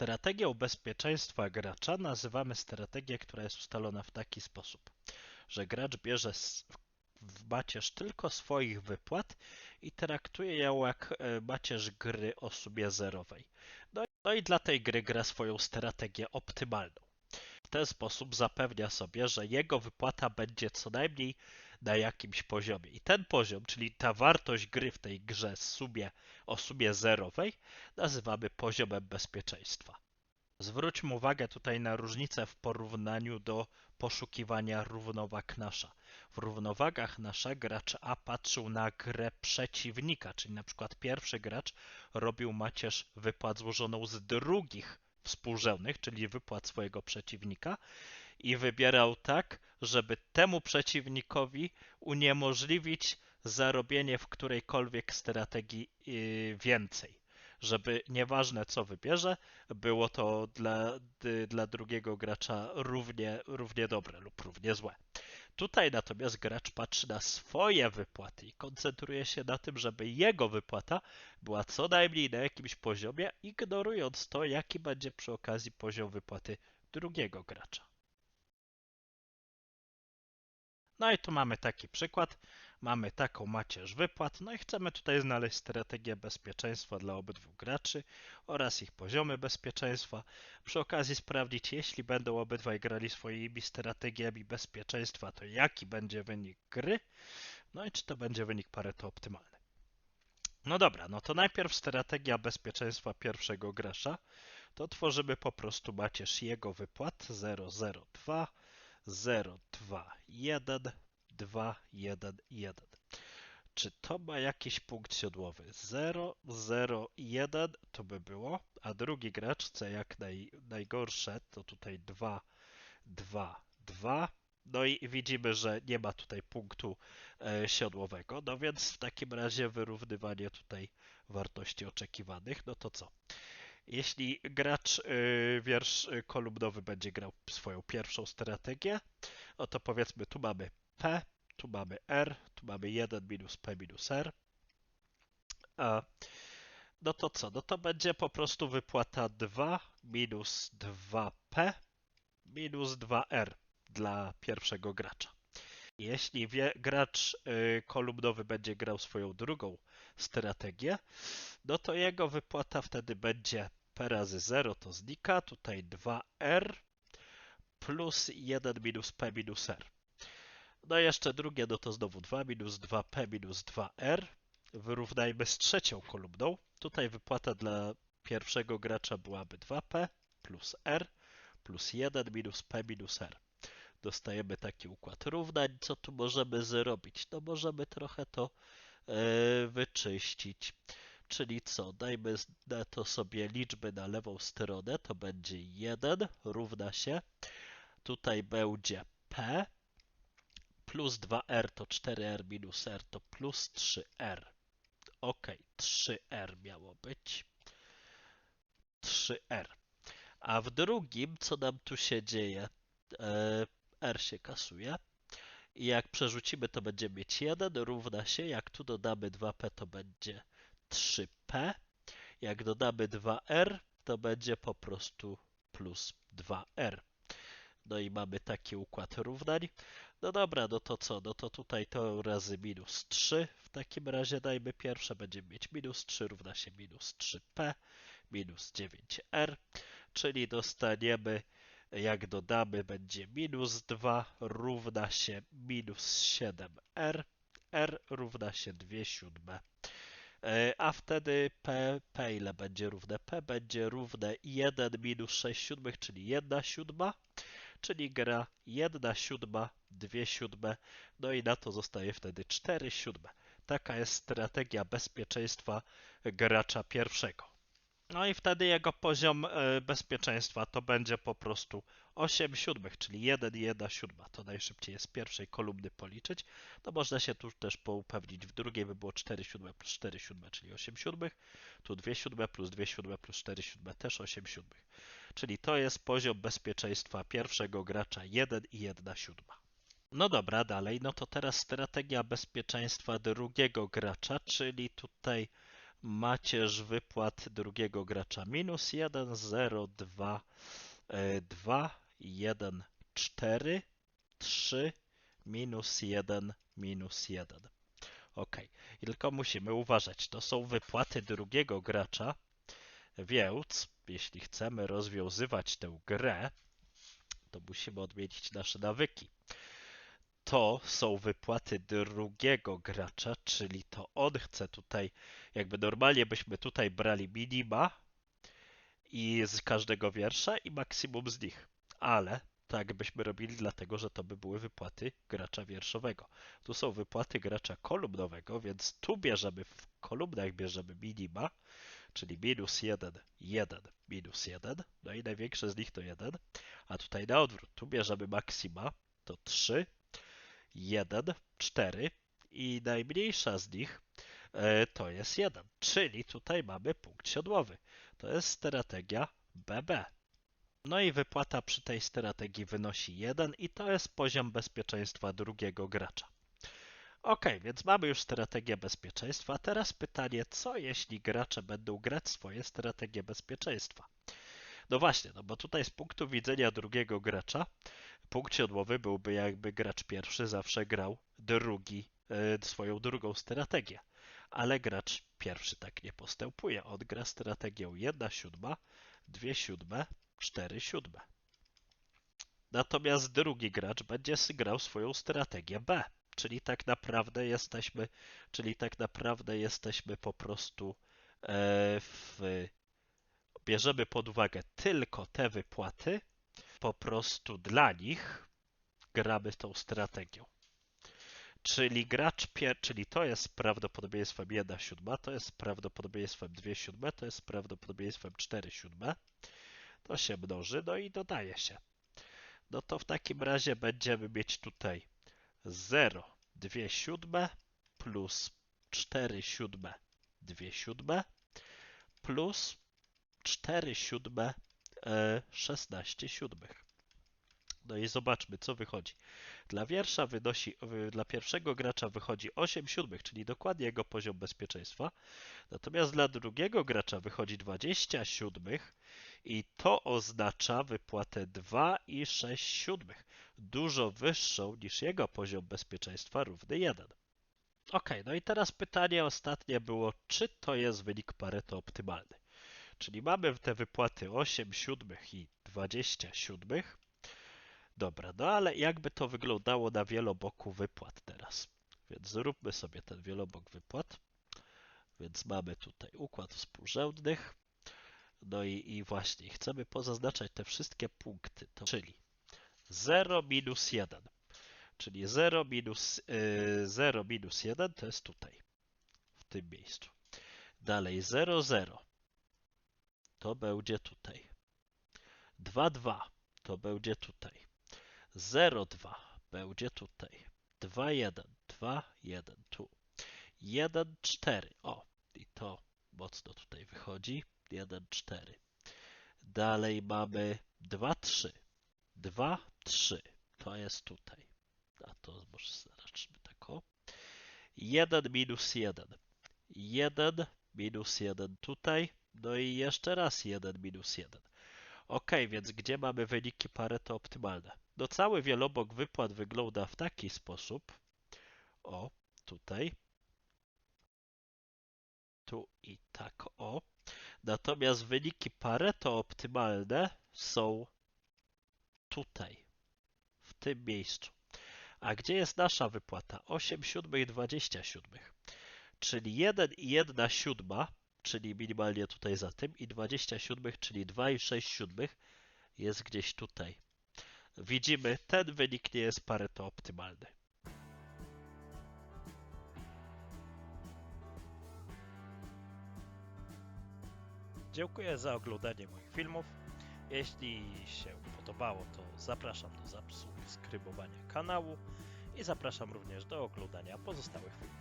Strategią bezpieczeństwa gracza nazywamy strategię, która jest ustalona w taki sposób, że gracz bierze w macierz tylko swoich wypłat i traktuje ją jak e, macierz gry o sumie zerowej. No, i- no i dla tej gry gra swoją strategię optymalną. W ten sposób zapewnia sobie, że jego wypłata będzie co najmniej na jakimś poziomie. I ten poziom, czyli ta wartość gry w tej grze z sumie, o sumie zerowej, nazywamy poziomem bezpieczeństwa. Zwróćmy uwagę tutaj na różnicę w porównaniu do poszukiwania równowag nasza. W równowagach nasza gracz A patrzył na grę przeciwnika, czyli na przykład pierwszy gracz robił macierz wypłat złożoną z drugich współrzędnych, czyli wypłat swojego przeciwnika i wybierał tak, żeby temu przeciwnikowi uniemożliwić zarobienie w którejkolwiek strategii yy, więcej. Żeby nieważne co wybierze, było to dla, dy- dla drugiego gracza równie, równie dobre lub równie złe. Tutaj natomiast gracz patrzy na swoje wypłaty i koncentruje się na tym, żeby jego wypłata była co najmniej na jakimś poziomie, ignorując to, jaki będzie przy okazji poziom wypłaty drugiego gracza. No i tu mamy taki przykład. Mamy taką macierz wypłat, no i chcemy tutaj znaleźć strategię bezpieczeństwa dla obydwu graczy oraz ich poziomy bezpieczeństwa. Przy okazji sprawdzić, jeśli będą obydwaj grali swoimi strategiami bezpieczeństwa, to jaki będzie wynik gry, no i czy to będzie wynik Pareto optymalny. No dobra, no to najpierw strategia bezpieczeństwa pierwszego gracza. To tworzymy po prostu macierz jego wypłat 002 0, 2, 1, 2, 1, 1. Czy to ma jakiś punkt siodłowy? 0, 0, 1 to by było, a drugi gracz chce jak naj, najgorsze, to tutaj 2, 2, 2. No i widzimy, że nie ma tutaj punktu e, siodłowego, no więc w takim razie wyrównywanie tutaj wartości oczekiwanych, no to co? Jeśli gracz y, wiersz y, kolumnowy będzie grał swoją pierwszą strategię, no to powiedzmy tu mamy P, tu mamy R, tu mamy 1 minus P minus R. A, no to co? No to będzie po prostu wypłata 2 minus 2P minus 2R dla pierwszego gracza. Jeśli wie, gracz y, kolumnowy będzie grał swoją drugą strategię, no to jego wypłata wtedy będzie P razy 0 to znika, tutaj 2R plus 1 minus P minus R. No i jeszcze drugie, no to znowu 2 minus 2P minus 2R. Wyrównajmy z trzecią kolumną. Tutaj wypłata dla pierwszego gracza byłaby 2P plus R plus 1 minus P minus R. Dostajemy taki układ równań. Co tu możemy zrobić? No możemy trochę to e, wyczyścić. Czyli co? Dajmy na to sobie liczby na lewą stronę. To będzie 1 równa się. Tutaj będzie P plus 2R to 4R minus R to plus 3R. Ok, 3R miało być. 3R. A w drugim, co nam tu się dzieje? E, R się kasuje. I jak przerzucimy, to będziemy mieć 1 równa się, jak tu dodamy 2P, to będzie 3P. Jak dodamy 2R, to będzie po prostu plus 2R. No i mamy taki układ równań. No dobra, no to co? No to tutaj to razy minus 3. W takim razie dajmy pierwsze, będziemy mieć minus 3 równa się minus 3P minus 9R, czyli dostaniemy, jak dodamy, będzie minus 2 równa się minus 7R, R równa się 2 siódme. E, A wtedy P, P ile będzie równe? P będzie równe 1 minus 6 siódmych, czyli 1 siódma, czyli gra 1 siódma, 2 siódme, no i na to zostaje wtedy 4 siódme. Taka jest strategia bezpieczeństwa gracza pierwszego. No i wtedy jego poziom e, bezpieczeństwa to będzie po prostu 8 siódmych, czyli 1 i 1 siódma. To najszybciej jest z pierwszej kolumny policzyć. No można się tu też poupewnić. W drugiej by było 4 siódme plus 4 siódme, czyli 8 siódmych. Tu 2 siódme plus 2 siódme plus 4 siódme, też 8 siódmych. Czyli to jest poziom bezpieczeństwa pierwszego gracza 1 i 1 siódma. No dobra, dalej. No to teraz strategia bezpieczeństwa drugiego gracza, czyli tutaj macierz wypłat drugiego gracza minus 1, 0, 2, 2, 1, 4, 3, minus 1, minus 1. Ok, tylko musimy uważać, to są wypłaty drugiego gracza, więc jeśli chcemy rozwiązywać tę grę, to musimy odmienić nasze nawyki. To są wypłaty drugiego gracza, czyli to on chce tutaj, jakby normalnie byśmy tutaj brali minima i z każdego wiersza i maksimum z nich, ale tak byśmy robili dlatego, że to by były wypłaty gracza wierszowego. Tu są wypłaty gracza kolumnowego, więc tu bierzemy w kolumnach bierzemy minima, czyli minus 1, 1, minus 1, no i największe z nich to 1, a tutaj na odwrót, tu bierzemy maksima, to 3, 1, 4 i najmniejsza z nich e, to jest 1, czyli tutaj mamy punkt siodłowy. To jest strategia BB. No i wypłata przy tej strategii wynosi 1 i to jest poziom bezpieczeństwa drugiego gracza. Ok, więc mamy już strategię bezpieczeństwa. Teraz pytanie, co jeśli gracze będą grać swoje strategie bezpieczeństwa? No właśnie, no bo tutaj z punktu widzenia drugiego gracza, punkt siodłowy byłby jakby gracz pierwszy zawsze grał drugi, e, swoją drugą strategię. Ale gracz pierwszy tak nie postępuje. On gra strategią 1 siódma, 2 siódme, 4 siódme. Natomiast drugi gracz będzie grał swoją strategię B, czyli tak naprawdę jesteśmy, czyli tak naprawdę jesteśmy po prostu e, w, bierzemy pod uwagę tylko te wypłaty, po prostu dla nich gramy tą strategią. Czyli gracz czyli to jest prawdopodobieństwem 1 siódma, to jest prawdopodobieństwem 2 siódme, to jest prawdopodobieństwem 4 siódme. To się mnoży, no i dodaje się. No to w takim razie będziemy mieć tutaj 0, 2 siódme plus 4 siódme, 2 siódme plus 4 siódme, e, 16 siódmych. No i zobaczmy, co wychodzi. Dla wiersza wynosi, dla pierwszego gracza wychodzi 8 siódmych, czyli dokładnie jego poziom bezpieczeństwa. Natomiast dla drugiego gracza wychodzi 20 siódmych i to oznacza wypłatę 2 i 6 siódmych. Dużo wyższą niż jego poziom bezpieczeństwa równy 1. Ok, no i teraz pytanie ostatnie było, czy to jest wynik Pareto optymalny. Czyli mamy te wypłaty 8 siódmych i 20 siódmych. Dobra, no ale jakby to wyglądało na wieloboku wypłat teraz? Więc zróbmy sobie ten wielobok wypłat. Więc mamy tutaj układ współrzędnych. No i, i właśnie chcemy pozaznaczać te wszystkie punkty, to, czyli 0 minus 1. Czyli 0 minus, yy, 0 minus 1 to jest tutaj, w tym miejscu. Dalej 0, 0 to będzie tutaj. 2, 2 to będzie tutaj. 0, 2 będzie tutaj. 2, 1, 2, 1 tu. 1, 4. O, i to mocno tutaj wychodzi. 1, 4. Dalej mamy 2, 3. 2, 3. To jest tutaj. A to może zobaczmy tak o. 1 minus 1. 1 minus 1 tutaj. No i jeszcze raz 1 minus 1. Ok, więc gdzie mamy wyniki Pareto optymalne? No cały wielobok wypłat wygląda w taki sposób. O, tutaj. Tu i tak o. Natomiast wyniki Pareto optymalne są tutaj, w tym miejscu. A gdzie jest nasza wypłata? 8 siódmych, 20 siódmych. Czyli 1 i 1 siódma, czyli minimalnie tutaj za tym, i 20 siódmych, czyli 2 i 6 siódmych jest gdzieś tutaj. Widzimy, ten wynik nie jest Pareto optymalny. Dziękuję za oglądanie moich filmów. Jeśli się podobało, to zapraszam do subskrybowania kanału i zapraszam również do oglądania pozostałych filmów.